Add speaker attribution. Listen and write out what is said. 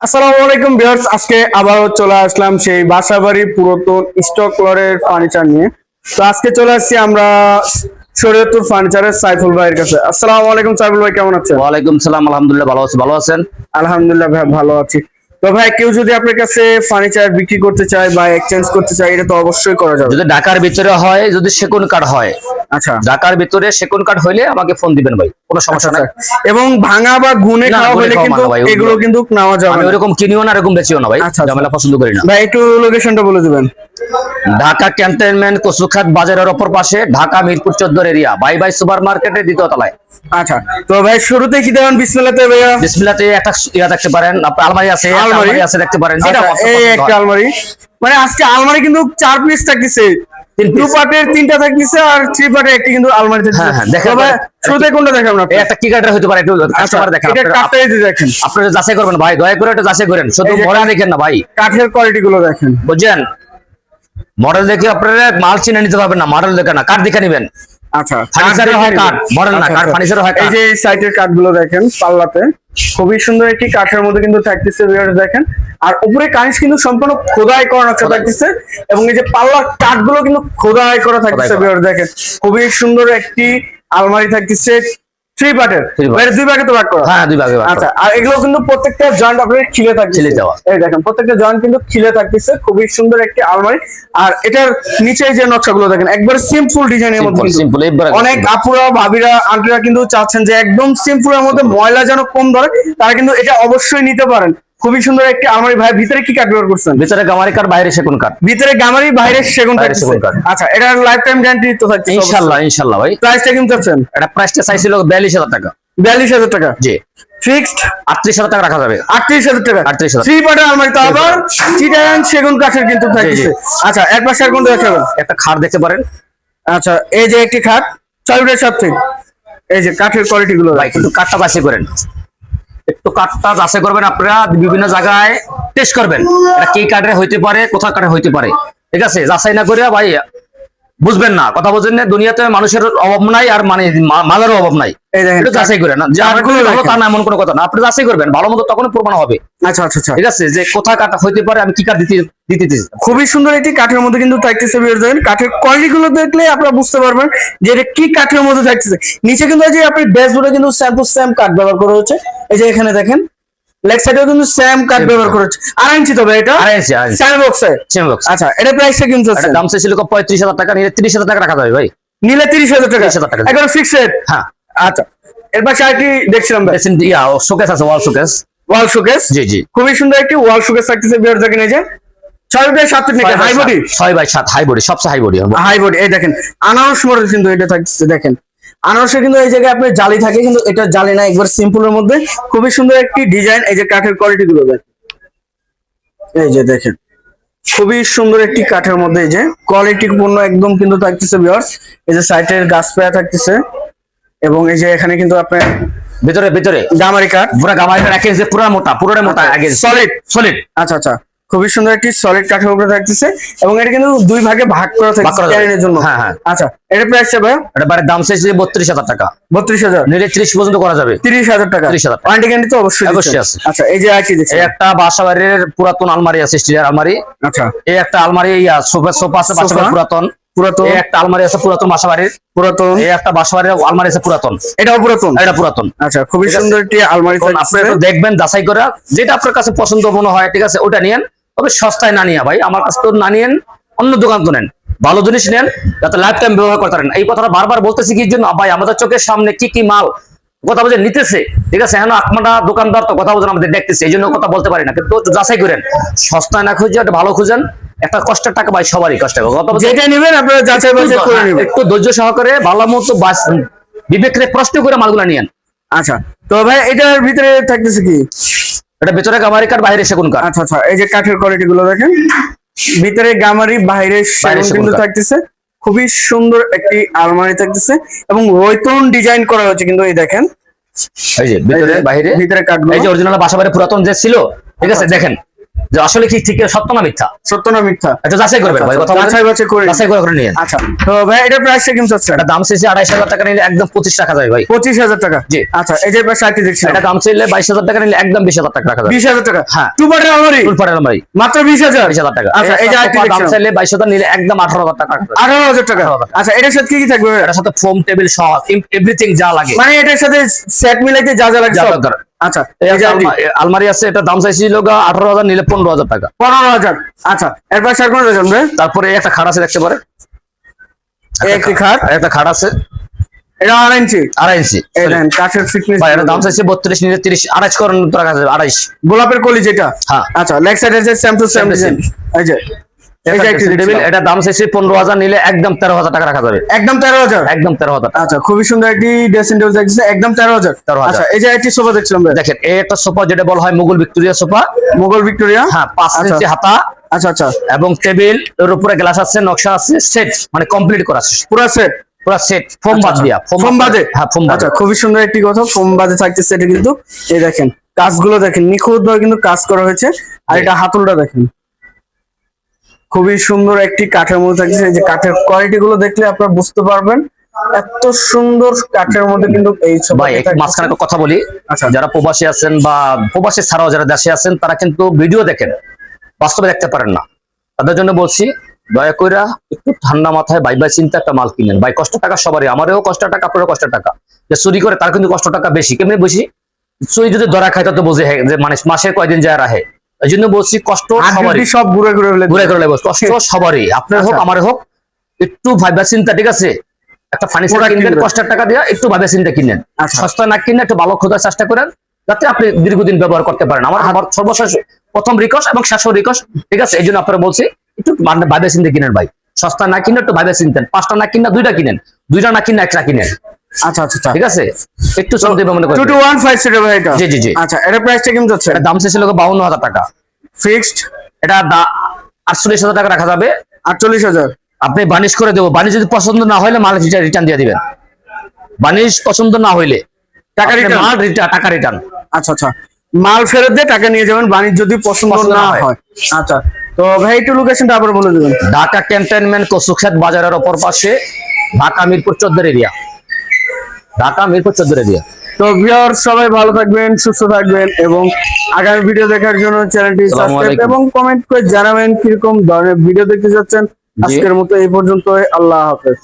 Speaker 1: আসসালামু আলাইকুম ভিউয়ার্স আজকে আবারও চলে আসলাম সেই বাসাবাড়ি পুরাতন স্টক লরের ফার্নিচার নিয়ে। তো আজকে চলে আসছি আমরা শরীয়তুর ফার্নিচারের সাইফুল ভাইয়ের কাছে। আসসালামু আলাইকুম সাইফুল ভাই কেমন আছেন?
Speaker 2: ওয়ালাইকুম সালাম আলহামদুলিল্লাহ ভালো আছি ভালো আছেন?
Speaker 1: আলহামদুলিল্লাহ ভাই ভালো আছি। তো ভাই কেউ যদি আপনার কাছে ফার্নিচার বিক্রি করতে চায় বা এক্সচেঞ্জ করতে চায় এটা তো অবশ্যই করা যাবে।
Speaker 2: যদি ঢাকার ভিতরে হয় যদি সেকুন কাঠ হয়।
Speaker 1: আচ্ছা।
Speaker 2: ঢাকার ভিতরে সেগুন কাঠ হইলে আমাকে ফোন দিবেন ভাই কোনো সমস্যা নাই।
Speaker 1: এবং ভাঙা বা গুনে খাওয়া হলে কিন্তু এগুলো কিন্তু নেওয়া যাবে
Speaker 2: আমি। ওরকম কিনিও না এরকম বেচিও না ভাই
Speaker 1: আচ্ছা, আচ্ছা।
Speaker 2: ঝামেলা পছন্দ করি না।
Speaker 1: ভাই একটু লোকেশনটা বলে দিবেন।
Speaker 2: ঢাকা ক্যান্টনমেন্ট কচুখাত বাজারের অপর পাশে ঢাকা মিরপুর চোদ্দ এরিয়া। বাই বাই সুপার মার্কেটের দ্বিতীয় তলায়।
Speaker 1: আচ্ছা তো ভাই শুরুতে কি দেবেন? বিসমিল্লাতে ভাইয়া?
Speaker 2: ডিসপ্লেতে একটা ইয়া দেখতে পারেন। আপনার আলমারি আছে
Speaker 1: আলমারি?
Speaker 2: আছে দেখতে পারেন।
Speaker 1: আচ্ছা, এই একটা আলমারি। মানে আজকে আলমারি কিন্তু চার পিস থাকতেছে।
Speaker 2: তিন
Speaker 1: টু পার্টের তিনটা থাকতেছে আর থ্রি পার্টের একটি কিন্তু আলমারি থাকতেছে।
Speaker 2: হ্যাঁ, হ্যাঁ, দেখেন, দেখেন।
Speaker 1: শুরুতে কোনটা দেখাবেন আপনি
Speaker 2: একটা কি কাঠের হতে পারে একটু
Speaker 1: আচ্ছা
Speaker 2: কাস্টমার দেখেন।
Speaker 1: এটা কাঠটাই দিয়ে দেখেন।
Speaker 2: আপনারা যাচাই করবেন ভাই দয়া করে এটা যাচাই করেন। শুধু
Speaker 1: এই
Speaker 2: দেখেন না ভাই।
Speaker 1: কাঠের কোয়ালিটি গুলো দেখেন।
Speaker 2: বুঝছেন? মডেল দেখে আপনারা মাল চিনে নিতে পারবেন না মডেল দেখে না কাঠ দেখে নেবেন।
Speaker 1: আচ্ছা
Speaker 2: ফার্নিচারের হয় কাঠ। মডেল না কাঠ। ফার্নিচারের হয়
Speaker 1: এই যে সাইটের দেখেন পাল্লাতে। খুবই সুন্দর একটি কাঠের মধ্যে কিন্তু থাকতেছে ভিউয়ার্স দেখেন। আর উপরে কানিস কিন্তু সম্পূর্ণ খোদাই করা নকশা থাকতেছে। এবং এই যে পাল্লার কাঠগুলো কিন্তু খোদাই করা থাকতেছে ভিউয়ার্স দেখেন। খুবই সুন্দর একটি আলমারি থাকতেছে থ্রি পার্টের
Speaker 2: Three
Speaker 1: দুই ভাগে তো ভাগ করা।
Speaker 2: হ্যাঁ দুই ভাগে
Speaker 1: আচ্ছা আর এগুলো কিন্তু প্রত্যেকটা জয়েন্ট আপনার খিলে থাকছে
Speaker 2: খিলে দেওয়া।
Speaker 1: এই দেখেন প্রত্যেকটা জয়েন্ট কিন্তু খিলে থাকতেছে। খুবই সুন্দর একটি আলমারি। আর এটার নিচে যে নকশাগুলো দেখেন একবার সিম্পল ডিজাইনের মধ্যে
Speaker 2: সিম্পল।
Speaker 1: অনেক আপুরা ভাবিরা আন্টিরা কিন্তু চাচ্ছেন যে একদম সিম্পলের মধ্যে ময়লা যেন কম ধরে তারা কিন্তু এটা অবশ্যই নিতে পারেন। খুবই সুন্দর একটি আলমারি। ভাই ভিতরে কি কাঠ ব্যবহার করছেন?
Speaker 2: ভিতরে গামারি কাঠ বাইরে সেগুন কাঠ।
Speaker 1: ভিতরে গামারি বাইরে সেগুন
Speaker 2: কাঠ।
Speaker 1: আচ্ছা এটার লাইফ টাইম গ্যারান্টি তো থাকছে
Speaker 2: ইনশাল্লাহ ইনশাল্লাহ ভাই।
Speaker 1: প্রাইসটা কিন্তু চাচ্ছেন?
Speaker 2: এটা প্রাইসটা চাইছিল বিয়াল্লিশ হাজার টাকা।
Speaker 1: বিয়াল্লিশ হাজার টাকা?
Speaker 2: জি।
Speaker 1: ফিক্সড
Speaker 2: আটত্রিশ হাজার টাকা রাখা যাবে।
Speaker 1: আটত্রিশ হাজার টাকা?
Speaker 2: 38,000
Speaker 1: থ্রি পার্টের আলমারি তো আবার চিটাগাং সেগুন কাঠের কিন্তু থাকতেছে আচ্ছা এক পাশে আর কোনটা দেখাবেন?
Speaker 2: একটা খাট দেখতে পারেন।
Speaker 1: আচ্ছা এই যে একটি খাট চলবের সাথে এই যে কাঠের কোয়ালিটি গুলো
Speaker 2: ভাই কিন্তু কাঠটা বাসি করেন। একটু কাঠটা যাচাই করবেন আপনারা, বিভিন্ন জায়গায় টেস্ট করবেন। এটা কি কাঠের হইতে পারে কোথা কাঠের হইতে পারে। ঠিক আছে? যাচাই না করিয়া ভাই বুঝবেন না কথা বুঝছেন না দুনিয়াতে মানুষের অভাব নাই আর মানে মা- মালের অভাব নাই। যাচাই করেন যে আমার
Speaker 1: কাঠগুলো
Speaker 2: ভালো তা না এমন কোনো কথা না। আপনি যাচাই করবেন ভালো মতো তখন প্রমাণ হবে।
Speaker 1: আচ্ছা আচ্ছা আচ্ছা।
Speaker 2: ঠিক আছে? যে কোথা কাটা হইতে পারে আমি কি কাঠ দিতে
Speaker 1: খুবই সুন্দর একটি কাঠের মধ্যে কিন্তু থাকতেছে বিয়ার কাঠের কোয়ালিটি গুলো দেখলে আপনারা বুঝতে পারবেন যে এটা কি কাঠের মধ্যে থাকতেছে। নিচে কিন্তু এই যে আপনি ড্যাশবোর্ডে কিন্তু স্যাম টু স্যাম কাঠ ব্যবহার করা হচ্ছে। এই যে এখানে দেখেন লেগ সাইডেও কিন্তু স্যাম কাঠ ব্যবহার করা আর ইঞ্চি তবে এটা?
Speaker 2: আড়াই ইঞ্চি, আড়াই
Speaker 1: বক্সে
Speaker 2: Same box।
Speaker 1: আচ্ছা এটা প্রাইসটা কিন্তু
Speaker 2: একটা দাম চাইছিল পঁয়ত্রিশ হাজার টাকা নিলে তিরিশ হাজার টাকা রাখা যাবে ভাই।
Speaker 1: নিলে তিরিশ হাজার টাকা।
Speaker 2: 30,000 টাকা।
Speaker 1: একবার ফিক্সড
Speaker 2: হ্যাঁ।
Speaker 1: আচ্ছা এর পাশে আর কি দেখছিলাম ভাই।
Speaker 2: ইয়া শোকেস আছে ওয়াল শোকেস
Speaker 1: ওয়াল শোকেস
Speaker 2: জি জি।
Speaker 1: খুবই সুন্দর একটি ওয়াল শোকেস থাকতেছে বিয়ার ছয় বাই সাত হাই বডি
Speaker 2: ছয় বাই সাত হাই বডি সবচেয়ে হাই বডি
Speaker 1: হাই বডি এই দেখেন। আনারস মডেল কিন্তু এটা থাকছে দেখেন। আনারসে কিন্তু এই জায়গায় আপনার জালি থাকে কিন্তু এটা জালি না একবার সিম্পলের মধ্যে। খুবই সুন্দর একটি ডিজাইন এই যে কাঠের কোয়ালিটি গুলো দেখেন। এই যে দেখেন খুবই সুন্দর একটি কাঠের মধ্যে এই যে কোয়ালিটি পূর্ণ একদম কিন্তু থাকতেছে ভিউয়ার্স এই যে সাইটের গাছ পায়া থাকতেছে এবং এই যে এখানে কিন্তু আপনার
Speaker 2: ভিতরে ভিতরে।
Speaker 1: জামারি কাঠ।
Speaker 2: পুরো গামারিটা এক ইঞ্চি পুরো মোটা পুরোটা মোটা আগে
Speaker 1: সলিড
Speaker 2: সলিড
Speaker 1: আচ্ছা আচ্ছা। খুবই সুন্দর একটি সলিড কাঠের উপরে থাকতেছে এবং এটা কিন্তু দুই ভাগে ভাগ করা থাকছে জন্য।
Speaker 2: হ্যাঁ, হ্যাঁ।
Speaker 1: আচ্ছা এটা প্রাইস ভাই
Speaker 2: এটা বাড়ির দাম চাইছে বত্রিশ হাজার টাকা।
Speaker 1: বত্রিশ হাজার।
Speaker 2: নিলে ত্রিশ পর্যন্ত করা যাবে।
Speaker 1: তিরিশ হাজার টাকা।
Speaker 2: 30,000 টাকা।
Speaker 1: ওয়ারেন্টি গ্যারান্টি তো অবশ্যই
Speaker 2: অবশ্যই আছে।
Speaker 1: আচ্ছা এই যে আর কি
Speaker 2: এই একটা বাসা বাড়ির পুরাতন আলমারি আছে স্টিলের আলমারি।
Speaker 1: আচ্ছা।
Speaker 2: এই একটা আলমারি সোফা সোফা আছে বাসা বাড়ির পুরাতন।
Speaker 1: পুরাতন।
Speaker 2: এই একটা আলমারি আছে পুরাতন বাসা বাড়ির
Speaker 1: পুরাতন।
Speaker 2: এই একটা বাসা বাড়ির আলমারি আছে পুরাতন।
Speaker 1: এটাও পুরাতন?
Speaker 2: এটা পুরাতন।
Speaker 1: আচ্ছা খুবই সুন্দর একটি আলমারি
Speaker 2: আপনি দেখবেন যাচাই করা। যেটা আপনার কাছে পছন্দ মনে হয় ঠিক আছে ওটা নিয়েন। তবে সস্তায় না নিয়ে ভাই আমার কাছে তো না নিয়েন অন্য দোকান তো নেন। ভালো জিনিস নেন যাতে লাইফ টাইম ব্যবহার করতে পারেন এই কথাটা বারবার বলতেছি কি জন্য? ভাই আমাদের চোখের সামনে কি কি মাল কথা বলছে নিতেছে। ঠিক আছে হ্যাঁ আপনারা দোকানদার তো কথা বলছেন আমাদের দেখতেছে। এই জন্য কথা বলতে পারি না। কিন্তু যাচাই করেন। সস্তায় না খুঁজে একটা ভালো খুঁজেন। একটা কষ্টের টাকা ভাই সবারই কষ্ট
Speaker 1: যেটা নেবেন আপনারা যাচাই বাছাই করে
Speaker 2: হ্যাঁ,
Speaker 1: নেবেন।
Speaker 2: একটু ধৈর্য সহকারে ভালো মতো বাস বিবেকরে প্রশ্ন করে মালগুলা নিয়েন।
Speaker 1: আচ্ছা। তো ভাই এটার ভিতরে থাকতেছে কি?
Speaker 2: এটা ভেতরে গামারি কাঠ বাইরে সেগুন কাঠ।
Speaker 1: আচ্ছা আচ্ছা এই যে কাঠের কোয়ালিটি গুলো দেখেন। ভিতরে গামারি বাইরে সেগুন
Speaker 2: সেগুন
Speaker 1: কিন্তু থাকতেছে। খুবই সুন্দর একটি আলমারি থাকতেছে এবং রৈতন ডিজাইন করা হয়েছে কিন্তু এই দেখেন।
Speaker 2: এই যে ভিতরে বাইরে
Speaker 1: ভিতরে কাঠ
Speaker 2: এই যে অরিজিনাল বাসা বাড়ি পুরাতন যে ছিল ঠিক আছে দেখেন। যে আসলে কি ঠিক সত্য না মিথ্যা?
Speaker 1: সত্য না মিথ্যা।
Speaker 2: এটা যাচাই করবেন ভাই কথা
Speaker 1: আচ্ছা, যাচাই বাছাই করে।
Speaker 2: যাচাই করে করে নিয়ে।
Speaker 1: আচ্ছা তো ভাই এটার প্রাইসটা কেমন চাচ্ছে
Speaker 2: এটা দাম চাইছে আড়াইশ হাজার টাকা নিলে একদম পঁচিশ রাখা যাবে ভাই।
Speaker 1: পঁচিশ হাজার টাকা?
Speaker 2: জি।
Speaker 1: আচ্ছা এই যে পাশে দেখছি
Speaker 2: এটা দাম চাইলে বাইশ হাজার টাকা নিলে একদম বিশ হাজার টাকা রাখা
Speaker 1: বিশ হাজার টাকা?
Speaker 2: হ্যাঁ।
Speaker 1: টু পার্টের
Speaker 2: ফুলপাড়ের আলমারি।
Speaker 1: মাত্র বিশ হাজার?
Speaker 2: টাকা।
Speaker 1: আচ্ছা এই যে আরেকটি
Speaker 2: দাম
Speaker 1: দেখছিলাম।
Speaker 2: চাইলে বাইশ হাজার নিলে একদম আঠারো হাজার টাকা রাখা যাবে।
Speaker 1: আঠারো হাজার টাকা?
Speaker 2: 18,000
Speaker 1: আচ্ছা এটার সাথে কি কি থাকবে?
Speaker 2: এটার সাথে ফোম টেবিল সহ এভরিথিং যা লাগে।
Speaker 1: মানে এটার সাথে সেট মিলাইতে যা যা লাগে সব? আচ্ছা
Speaker 2: আলমারি আছে এটা দাম চাইছিল আঠারো হাজার নিলে পনেরো হাজার টাকা।
Speaker 1: পনেরো হাজার। আচ্ছা
Speaker 2: তারপরে একটা খাট আছে দেখতে পারে
Speaker 1: একটি খাট।
Speaker 2: আর একটা খাট আছে।
Speaker 1: এটা আড়াই ইঞ্চি।
Speaker 2: আড়াই ইঞ্চি
Speaker 1: কাঠের ফিটনেস
Speaker 2: ভাই এটা দাম চাইছে বত্রিশ নিলে তিরিশ আড়াইশ করেন আড়াইশ।
Speaker 1: গোলাপের কলি যেটা?
Speaker 2: হ্যাঁ।
Speaker 1: আচ্ছা লেগ টু এই যে
Speaker 2: এটা দাম পনেরো হাজার নিলে একদম তেরো হাজার টাকা রাখা যাবে।
Speaker 1: একদম তেরো হাজার?
Speaker 2: একদম তেরো হাজার
Speaker 1: আচ্ছা খুবই সুন্দর একটি ড্রেসিং টেবিল দেখছে একদম তেরো হাজার।
Speaker 2: 13,000
Speaker 1: আচ্ছা এই যে একটি সোফা দেখছিলাম
Speaker 2: দেখেন এই একটা সোফা যেটা বলা হয় Mughal Victoria sofa
Speaker 1: Mughal Victoria?
Speaker 2: হ্যাঁ পাঁচ
Speaker 1: আচ্ছা।
Speaker 2: ইঞ্চি হাতা।
Speaker 1: আচ্ছা আচ্ছা।
Speaker 2: এবং টেবিলের উপরে গ্লাস আছে নকশা আছে সেট মানে কমপ্লিট করা আছে।
Speaker 1: পুরো সেট
Speaker 2: পুরো সেট ফোম বাদ দিয়া
Speaker 1: ফোম বাদে
Speaker 2: হ্যাঁ ফোম বাদে
Speaker 1: আচ্ছা খুবই সুন্দর একটি কথা ফোম বাদে কিন্তু। এই দেখেন কাজগুলো দেখেন নিখুঁত ভাবে কিন্তু কাজ করা হয়েছে। আর এটা হাতলটা দেখেন। খুবই সুন্দর একটি কাঠের মধ্যে থাকতেছে এই যে কাঠের কোয়ালিটি গুলো দেখলে আপনারা বুঝতে পারবেন। এত সুন্দর কাঠের মধ্যে কিন্তু এই
Speaker 2: ভাই। মাঝখানে একটা কথা বলি।
Speaker 1: আচ্ছা।
Speaker 2: যারা প্রবাসী আছেন বা প্রবাসী ছাড়াও যারা দেশে আছেন তারা কিন্তু ভিডিও দেখেন বাস্তবে দেখতে পারেন না। তাদের জন্য বলছি দয়া কইরা একটু ঠান্ডা মাথায় বাই বাই চিন্তা একটা মাল কিনেন। ভাই কষ্ট টাকা সবারই আমারও কষ্ট টাকা আপনারও কষ্ট টাকা। যে চুরি করে তার কিন্তু কষ্ট টাকা বেশি। কেমনি বেশি চুরি যদি ধরা খায় তো বোঝে যে মানে মাসে কয়দিন যায় রাহে এই জন্য বলছি কষ্ট সবারই।
Speaker 1: সব ঘুরে ঘুরে
Speaker 2: কষ্ট সবারই। আপনার হোক
Speaker 1: আচ্ছা।
Speaker 2: আমার হোক একটু চিন্তা ঠিক আছে? একটা ফার্নিচার কিনবেন। কষ্টের টাকা দিয়ে একটু ভাবে চিন্তা কিনেন।
Speaker 1: আচ্ছা।
Speaker 2: সস্তা না কিনে একটু ভালো খোঁজার চেষ্টা করেন যাতে আপনি দীর্ঘদিন ব্যবহার করতে পারেন। আমার আমার সর্বশেষ প্রথম রিকোয়েস্ট এবং শেষ রিকোয়েস্ট ঠিক আছে? এই জন্য আপনারা বলছি একটু মানে ভাবে চিন্তা কিনেন ভাই। সস্তা না কিনে একটু ভাবে চিনতেন পাঁচটা না কিনা দুইটা কিনেন। দুইটা না কিনে একটা কিনেন।
Speaker 1: আচ্ছা আচ্ছা আচ্ছা।
Speaker 2: ঠিক আছে? একটু মনে
Speaker 1: ভাই এটা।
Speaker 2: জি জি জি।
Speaker 1: আচ্ছা এটা প্রাইসটা কেমন যাচ্ছে
Speaker 2: এটা দাম টাকা।
Speaker 1: ফিক্সড
Speaker 2: এটা দা- আটচল্লিশ হাজার টাকা রাখা যাবে।
Speaker 1: আটচল্লিশ হাজার।
Speaker 2: আপনি বানিশ করে দেবো। বানিশ যদি পছন্দ না হইলে মাল রিটার্ন দিয়ে দিবেন। বানিশ পছন্দ না হইলে।
Speaker 1: টাকা
Speaker 2: আপনি মাল রিটার্ন টাকা রিটার্ন
Speaker 1: আচ্ছা আচ্ছা। মাল ফেরত দিয়ে টাকা নিয়ে যাবেন। বাণিজ্য যদি পছন্দ না
Speaker 2: হয়।
Speaker 1: আচ্ছা তো ভাই একটু লোকেশনটা আবার বলে দেবেন।
Speaker 2: ঢাকা ক্যান্টনমেন্ট বাজারের অপর পাশে ঢাকা মিরপুর চোদ্দের এরিয়া। ঢাকা মিরপুর চোদ্দের দিয়ে।
Speaker 1: তো ভিউয়ার সবাই ভালো থাকবেন সুস্থ থাকবেন এবং আগামী ভিডিও দেখার জন্য চ্যানেলটি সাবস্ক্রাইব এবং কমেন্ট করে জানাবেন কীরকম ধরনের ভিডিও দেখতে চাচ্ছেন আজকের মতো এই পর্যন্ত আল্লাহ হাফেজ।